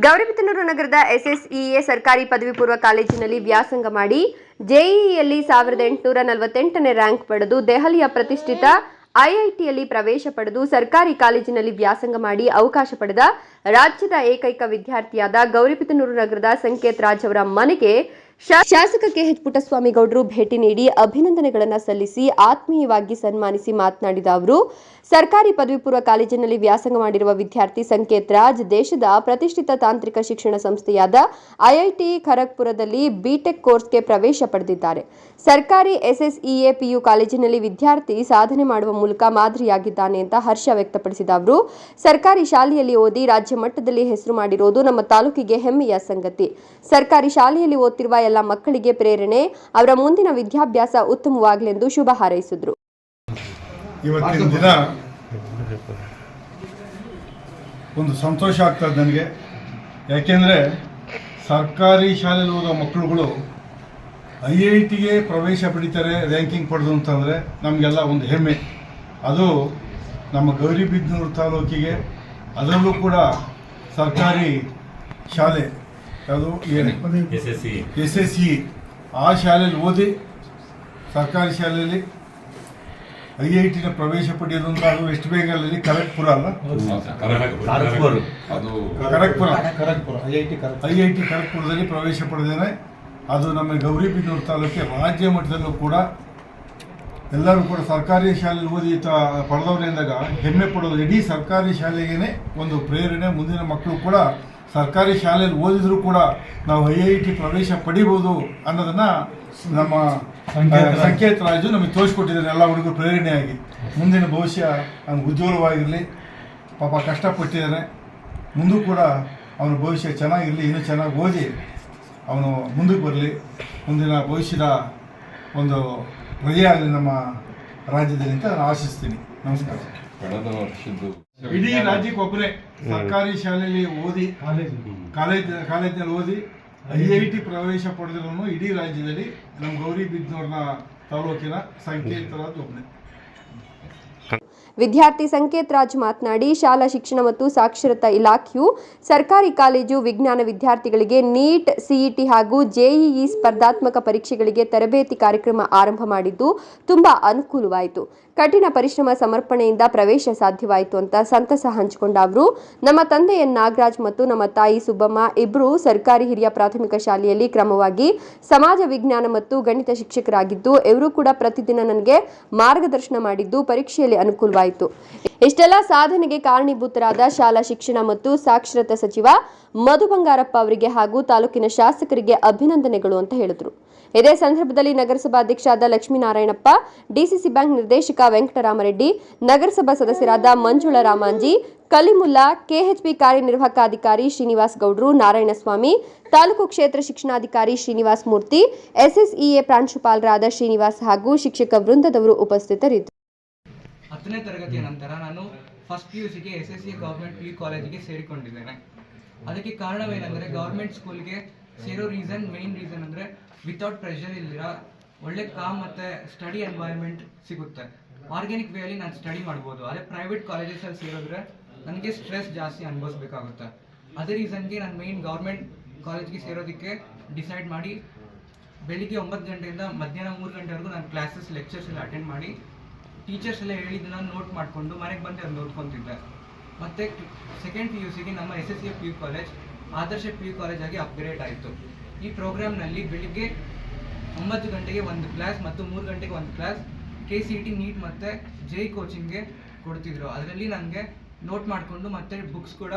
ಗೌರಿಬಿದನೂರು ನಗರದ ಎಸ್ಎಸ್ಇಎ ಸರ್ಕಾರಿ ಪದವಿ ಪೂರ್ವ ಕಾಲೇಜಿನಲ್ಲಿ ವ್ಯಾಸಂಗ ಮಾಡಿ ಜೆಇಇಯಲ್ಲಿ ಸಾವಿರದ ಎಂಟುನೂರ ನಲವತ್ತೆಂಟನೇ ರ್ಯಾಂಕ್ ಪಡೆದು ದೆಹಲಿಯ ಪ್ರತಿಷ್ಠಿತ ಐಐಟಿಯಲ್ಲಿ ಪ್ರವೇಶ ಪಡೆದು ಸರ್ಕಾರಿ ಕಾಲೇಜಿನಲ್ಲಿ ವ್ಯಾಸಂಗ ಮಾಡಿ ಅವಕಾಶ ಪಡೆದ ರಾಜ್ಯದ ಏಕೈಕ ವಿದ್ಯಾರ್ಥಿಯಾದ ಗೌರಿಬಿದನೂರು ನಗರದ ಸಂಕೇತ್ ರಾಜ್ ಅವರ ಮನೆಗೆ ಶಾಸಕ ಪುಟ್ಟಸ್ವಾಮಿ ಗೌಡರು ಭೇಟಿ ನೀಡಿ ಅಭಿನಂದನೆಗಳನ್ನು ಸಲ್ಲಿಸಿ ಆತ್ಮೀಯವಾಗಿ ಸನ್ಮಾನಿಸಿ ಮಾತನಾಡಿದ ಅವರು, ಸರ್ಕಾರಿ ಪದವಿ ಪೂರ್ವ ಕಾಲೇಜಿನಲ್ಲಿ ವ್ಯಾಸಂಗ ಮಾಡಿರುವ ವಿದ್ಯಾರ್ಥಿ ಸಂಕೇತ್ ರಾಜ್ ದೇಶದ ಪ್ರತಿಷ್ಠಿತ ತಾಂತ್ರಿಕ ಶಿಕ್ಷಣ ಸಂಸ್ಥೆಯಾದ ಐಐಟಿ ಖರಗ್ಪುರದಲ್ಲಿ ಬಿಟೆಕ್ ಕೋರ್ಸ್ಗೆ ಪ್ರವೇಶ ಪಡೆದಿದ್ದಾರೆ. ಸರ್ಕಾರಿ ಎಸ್ಎಸ್ಇಎ ಪಿಯು ಕಾಲೇಜಿನಲ್ಲಿ ವಿದ್ಯಾರ್ಥಿ ಸಾಧನೆ ಮಾಡುವ ಮೂಲಕ ಮಾದರಿಯಾಗಿದ್ದಾನೆ ಅಂತ ಹರ್ಷ ವ್ಯಕ್ತಪಡಿಸಿದ ಅವರು, ಸರ್ಕಾರಿ ಶಾಲೆಯಲ್ಲಿ ಓದಿ ರಾಜ್ಯ ಮಟ್ಟದಲ್ಲಿ ಹೆಸರು ಮಾಡಿರೋದು ನಮ್ಮ ತಾಲೂಕಿಗೆ ಹೆಮ್ಮೆಯ ಸಂಗತಿ. ಸರ್ಕಾರಿ ಶಾಲೆಯಲ್ಲಿ ಓದ್ತಿರುವ ಎಲ್ಲ ಮಕ್ಕಳಿಗೆ ಪ್ರೇರಣೆ, ಅವರ ಮುಂದಿನ ವಿದ್ಯಾಭ್ಯಾಸ ಉತ್ತಮವಾಗಲೆಂದು ಶುಭ ಹಾರೈಸಿದ್ರು. ಇವತ್ತಿನ ದಿನ ಒಂದು ಸಂತೋಷ ಆಗ್ತದೆ ನನಗೆ. ಯಾಕೆಂದರೆ ಸರ್ಕಾರಿ ಶಾಲೆಯಲ್ಲಿ ಓದೋ ಮಕ್ಕಳುಗಳು ಐ ಐ ಟಿಗೆ ಪ್ರವೇಶ ಪಡಿತಾರೆ ರ್ಯಾಂಕಿಂಗ್ ಪಡೆದು ಅಂತಂದರೆ ನಮಗೆಲ್ಲ ಒಂದು ಹೆಮ್ಮೆ. ಅದು ನಮ್ಮ ಗೌರಿಬಿದನೂರು ತಾಲೂಕಿಗೆ ಅದರಲ್ಲೂ ಕೂಡ ಸರ್ಕಾರಿ ಶಾಲೆ ಅದು S S C. S S C. ಆ ಶಾಲೆಯಲ್ಲಿ ಓದಿ ಸರ್ಕಾರಿ ಶಾಲೆಯಲ್ಲಿ ಐ ಐ ಟಿನ ಪ್ರವೇಶ ಪಡೆಯೋದು ಅಂದ್ರೆ ಅದು ವೆಸ್ಟ್ ಬೆಂಗಾಲಲ್ಲಿ ಖರಗ್ಪುರ ಅಲ್ಲ ಕಾರಕ್ಪುರ್ ಅದು ಖರಗ್ಪುರ ಐ ಐ ಟಿ ಖರಗ್ಪುರದಲ್ಲಿ ಪ್ರವೇಶ ಪಡೆದೇನೆ. ಅದು ನಮ್ಮ ಗೌರಿಬಿದನೂರು ತಾಲೂಕಿಗೆ ರಾಜ್ಯ ಮಟ್ಟದಲ್ಲೂ ಕೂಡ ಎಲ್ಲರೂ ಕೂಡ ಸರ್ಕಾರಿ ಶಾಲೆಯಲ್ಲಿ ಓದಿ ತ ಎಂದಾಗ ಹೆಮ್ಮೆ ಪಡೋದು ಇಡೀ ಸರ್ಕಾರಿ ಶಾಲೆಗೇನೆ ಒಂದು ಪ್ರೇರಣೆ. ಮುಂದಿನ ಮಕ್ಕಳು ಕೂಡ ಸರ್ಕಾರಿ ಶಾಲೆಯಲ್ಲಿ ಓದಿದರೂ ಕೂಡ ನಾವು ಐ ಐ ಟಿ ಪ್ರವೇಶ ಪಡಿಬೋದು ಅನ್ನೋದನ್ನ ನಮ್ಮ ಸಂಕೇತ ರಾಜ್. ನಮಗೆ ತೋರಿಸ್ಕೊಟ್ಟಿದ್ದಾರೆ ಎಲ್ಲ ಹುಡುಗರು ಪ್ರೇರಣೆಯಾಗಿ. ಮುಂದಿನ ಭವಿಷ್ಯ ಅವ್ನು ಉಜ್ವಲವಾಗಿರಲಿ. ಪಾಪ ಕಷ್ಟಪಟ್ಟಿದ್ದಾರೆ. ಮುಂದೂ ಕೂಡ ಅವನ ಭವಿಷ್ಯ ಚೆನ್ನಾಗಿರಲಿ ಇನ್ನೂ ಚೆನ್ನಾಗಿ ಓದಿ ಅವನು ಮುಂದಕ್ಕೆ ಬರಲಿ. ಮುಂದಿನ ಭವಿಷ್ಯದ ಒಂದು ಪ್ರಜೆ ಆಗಲಿ ನಮ್ಮ ರಾಜ್ಯದಲ್ಲಿ ಅಂತ ನಾನು ಆಶಿಸ್ತೀನಿ. ನಮಸ್ಕಾರ. ಕಳೆದ ವರ್ಷದ್ದು ಇಡೀ ರಾಜ್ಯಕ್ಕೆ ಒಬ್ಬರೇ ಸರ್ಕಾರಿ ಶಾಲೆಯಲ್ಲಿ ಓದಿ ಕಾಲೇಜು ಕಾಲೇಜ್ ಕಾಲೇಜಿನಲ್ಲಿ ಓದಿ ಐ ಐ ಟಿ ಪ್ರವೇಶ ಪಡೆದಿರೋನು ಇಡೀ ರಾಜ್ಯದಲ್ಲಿ ನಮ್ಮ ಗೌರಿಬಿದನೂರಿನ ತಾಲೂಕಿನ ಸಂಕೇತರಾದ ಒಬ್ಬನೇ. ವಿದ್ಯಾರ್ಥಿ ಸಂಕೇತ್ ರಾಜ್ ಮಾತನಾಡಿ, ಶಾಲಾ ಶಿಕ್ಷಣ ಮತ್ತು ಸಾಕ್ಷರತಾ ಇಲಾಖೆಯು ಸರ್ಕಾರಿ ಕಾಲೇಜು ವಿಜ್ಞಾನ ವಿದ್ಯಾರ್ಥಿಗಳಿಗೆ ನೀಟ್ ಸಿಇಟಿ ಹಾಗೂ ಜೆಇಇ ಸ್ಪರ್ಧಾತ್ಮಕ ಪರೀಕ್ಷೆಗಳಿಗೆ ತರಬೇತಿ ಕಾರ್ಯಕ್ರಮ ಆರಂಭ ಮಾಡಿದ್ದು ತುಂಬಾ ಅನುಕೂಲವಾಯಿತು. ಕಠಿಣ ಪರಿಶ್ರಮ ಸಮರ್ಪಣೆಯಿಂದ ಪ್ರವೇಶ ಸಾಧ್ಯವಾಯಿತು ಅಂತ ಸಂತಸ ಹಂಚಿಕೊಂಡ ಅವರು. ನಮ್ಮ ತಂದೆಯ ನಾಗರಾಜ್ ಮತ್ತು ನಮ್ಮ ತಾಯಿ ಸುಬ್ಬಮ್ಮ ಇಬ್ಬರು ಸರ್ಕಾರಿ ಹಿರಿಯ ಪ್ರಾಥಮಿಕ ಶಾಲೆಯಲ್ಲಿ ಕ್ರಮವಾಗಿ ಸಮಾಜ ವಿಜ್ಞಾನ ಮತ್ತು ಗಣಿತ ಶಿಕ್ಷಕರಾಗಿದ್ದು, ಇವರು ಕೂಡ ಪ್ರತಿದಿನ ನನಗೆ ಮಾರ್ಗದರ್ಶನ ಮಾಡಿದ್ದು ಪರೀಕ್ಷೆಯಲ್ಲಿ ಅನುಕೂಲವಾಯಿತು ಇಷ್ಟೆಲ್ಲ ಸಾಧನೆಗೆ ಕಾರಣೀಭೂತರಾದ ಶಾಲಾ ಶಿಕ್ಷಣ ಮತ್ತು ಸಾಕ್ಷರತಾ ಸಚಿವ ಮಧು ಬಂಗಾರಪ್ಪ ಅವರಿಗೆ ಹಾಗೂ ತಾಲೂಕಿನ ಶಾಸಕರಿಗೆ ಅಭಿನಂದನೆಗಳು ಅಂತ ಹೇಳಿದರು. ಇದೇ ಸಂದರ್ಭದಲ್ಲಿ ನಗರಸಭಾ ನಗರಸಭಾಧ್ಯಕ್ಷರಾದ ಲಕ್ಷ್ಮೀನಾರಾಯಣಪ್ಪ, ಡಿಸಿಸಿ ಬ್ಯಾಂಕ್ ನಿರ್ದೇಶಕ ವೆಂಕಟರಾಮರೆಡ್ಡಿ, ನಗರಸಭಾ ಸದಸ್ಯರಾದ ಮಂಜುಳಾ ರಾಮಾಂಜಿ, ಕಲಿಮುಲ್ಲಾ, ಕೆಎಚ್ಪಿ ಕಾರ್ಯನಿರ್ವಾಹಕ ಅಧಿಕಾರಿ ಶ್ರೀನಿವಾಸ್ ಗೌಡ್ರು, ನಾರಾಯಣಸ್ವಾಮಿ, ತಾಲೂಕು ಕ್ಷೇತ್ರ ಶಿಕ್ಷಣಾಧಿಕಾರಿ ಶ್ರೀನಿವಾಸ್ ಮೂರ್ತಿ, ಎಸ್ಎಸ್ಇಎ ಪ್ರಾಂಶುಪಾಲರಾದ ಶ್ರೀನಿವಾಸ್ ಹಾಗೂ ಶಿಕ್ಷಕ ವೃಂದದವರು ಉಪಸ್ಥಿತರಿದ್ದರು. ಹತ್ತನೇ ತರಗತಿಯ ನಂತರ ನಾನು ಫಸ್ಟ್ ಪಿ ಯು ಸಿಗೆ S S C government P U ಕಾಲೇಜಿಗೆ ಸೇರಿಕೊಂಡಿದ್ದೇನೆ. ಅದಕ್ಕೆ ಕಾರಣವೇನೆಂದರೆ ಗೌರ್ಮೆಂಟ್ ಸ್ಕೂಲ್ಗೆ ಸೇರೋ ರೀಸನ್ ಮೇನ್ ರೀಸನ್ ಅಂದರೆ ವಿತೌಟ್ ಪ್ರೆಷರ್ ಇಲ್ಲಿರ ಒಳ್ಳೆ ಕಾಮ್ ಮತ್ತು ಸ್ಟಡಿ ಎನ್ವೈರ್ಮೆಂಟ್ ಸಿಗುತ್ತೆ. ಆರ್ಗ್ಯಾನಿಕ್ ವೇಯಲ್ಲಿ ನಾನು ಸ್ಟಡಿ ಮಾಡ್ಬೋದು. ಅದೇ ಪ್ರೈವೇಟ್ ಕಾಲೇಜಸಲ್ಲಿ ಸೇರಿದ್ರೆ ನನಗೆ ಸ್ಟ್ರೆಸ್ ಜಾಸ್ತಿ ಅನುಭವಿಸ್ಬೇಕಾಗುತ್ತೆ. ಅದೇ ರೀಸನ್ಗೆ ನಾನು ಮೇನ್ ಗೌರ್ಮೆಂಟ್ ಕಾಲೇಜ್ಗೆ ಸೇರೋದಕ್ಕೆ ಡಿಸೈಡ್ ಮಾಡಿ ಬೆಳಿಗ್ಗೆ ಒಂಬತ್ತು ಗಂಟೆಯಿಂದ ಮಧ್ಯಾಹ್ನ ಮೂರು ಗಂಟೆವರೆಗೂ ನಾನು ಕ್ಲಾಸಸ್ ಲೆಕ್ಚರ್ಸ್ ಎಲ್ಲ ಅಟೆಂಡ್ ಮಾಡಿ ಟೀಚರ್ಸ್ ಎಲ್ಲ ಹೇಳಿದ್ದನ್ನ ನೋಟ್ ಮಾಡಿಕೊಂಡು ಮನೆಗೆ ಬಂದು ಅಲ್ಲಿ ನೋಡ್ಕೊತಿದ್ದೆ ಮತ್ತು ಸೆಕೆಂಡ್ ಪಿ ಯು ಸಿಗೆ ನಮ್ಮ S S C P U college Adarsh P U college ಆಗಿ ಅಪ್ಗ್ರೇಡ್ ಆಯಿತು. ಈ ಪ್ರೋಗ್ರಾಮ್ನಲ್ಲಿ ಬೆಳಿಗ್ಗೆ ಒಂಬತ್ತು ಗಂಟೆಗೆ ಒಂದು ಕ್ಲಾಸ್ ಮತ್ತು ಮೂರು ಗಂಟೆಗೆ ಒಂದು class K C T NEET ಮತ್ತು ಜೆ ಕೋಚಿಂಗ್ಗೆ ಕೊಡ್ತಿದ್ರು. ಅದರಲ್ಲಿ ನನಗೆ ನೋಟ್ ಮಾಡಿಕೊಂಡು ಮತ್ತೆ ಬುಕ್ಸ್ ಕೂಡ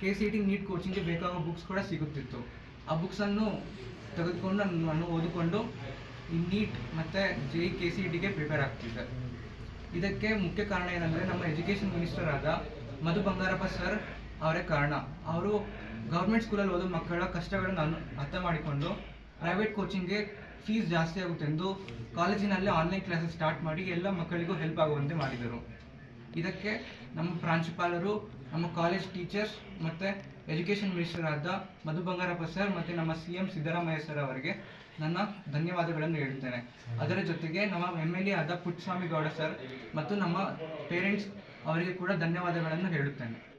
ಕೆ ಸಿ ಟಿ ನೀಟ್ ಕೋಚಿಂಗ್ಗೆ ಬೇಕಾಗೋ ಬುಕ್ಸ್ ಕೂಡ ಸಿಗುತ್ತಿತ್ತು. ಆ ಬುಕ್ಸನ್ನು ತೆಗೆದುಕೊಂಡು ನಾನು ನಾನು ಓದಿಕೊಂಡು ಈ ನೀಟ್ ಮತ್ತು ಜೆ ಕೆ ಸಿ ಟಿಗೆ ಪ್ರಿಪೇರ್ ಆಗ್ತಿದೆ. ಇದಕ್ಕೆ ಮುಖ್ಯ ಕಾರಣ ಏನಂದರೆ ನಮ್ಮ ಎಜುಕೇಷನ್ ಮಿನಿಸ್ಟರ್ ಆದ ಮಧು ಬಂಗಾರಪ್ಪ ಸರ್ ಅವರೇ ಕಾರಣ. ಅವರು ಗೌರ್ಮೆಂಟ್ ಸ್ಕೂಲಲ್ಲಿ ಓದೋ ಮಕ್ಕಳ ಕಷ್ಟಗಳನ್ನು ಅನು, ಅರ್ಥ ಮಾಡಿಕೊಂಡು ಪ್ರೈವೇಟ್ ಕೋಚಿಂಗ್ಗೆ ಫೀಸ್ ಜಾಸ್ತಿ ಆಗುತ್ತೆಂದು ಕಾಲೇಜಿನಲ್ಲಿ ಆನ್ಲೈನ್ ಕ್ಲಾಸಸ್ ಸ್ಟಾರ್ಟ್ ಮಾಡಿ ಎಲ್ಲ ಮಕ್ಕಳಿಗೂ ಹೆಲ್ಪ್ ಆಗುವಂತೆ ಮಾಡಿದರು. ಇದಕ್ಕೆ ನಮ್ಮ ಪ್ರಾಂಶುಪಾಲರು, ನಮ್ಮ ಕಾಲೇಜ್ ಟೀಚರ್ಸ್ ಮತ್ತು ಎಜುಕೇಷನ್ ಮಿನಿಸ್ಟರ್ ಆದ ಮಧು ಬಂಗಾರಪ್ಪ ಸರ್ ಮತ್ತು ನಮ್ಮ ಸಿ ಎಂ ಸಿದ್ದರಾಮಯ್ಯ ಸರ್ ಅವರಿಗೆ ನನ್ನ ಧನ್ಯವಾದಗಳನ್ನು ಹೇಳುತ್ತೇನೆ. ಅದರ ಜೊತೆಗೆ ನಮ್ಮ ಎಂ ಎಲ್ ಎ ಆದ ಪುಟ್ಟಸ್ವಾಮಿ ಗೌಡ ಸರ್ ಮತ್ತು ನಮ್ಮ ಪೇರೆಂಟ್ಸ್ ಅವರಿಗೆ ಕೂಡ ಧನ್ಯವಾದಗಳನ್ನು ಹೇಳುತ್ತೇನೆ.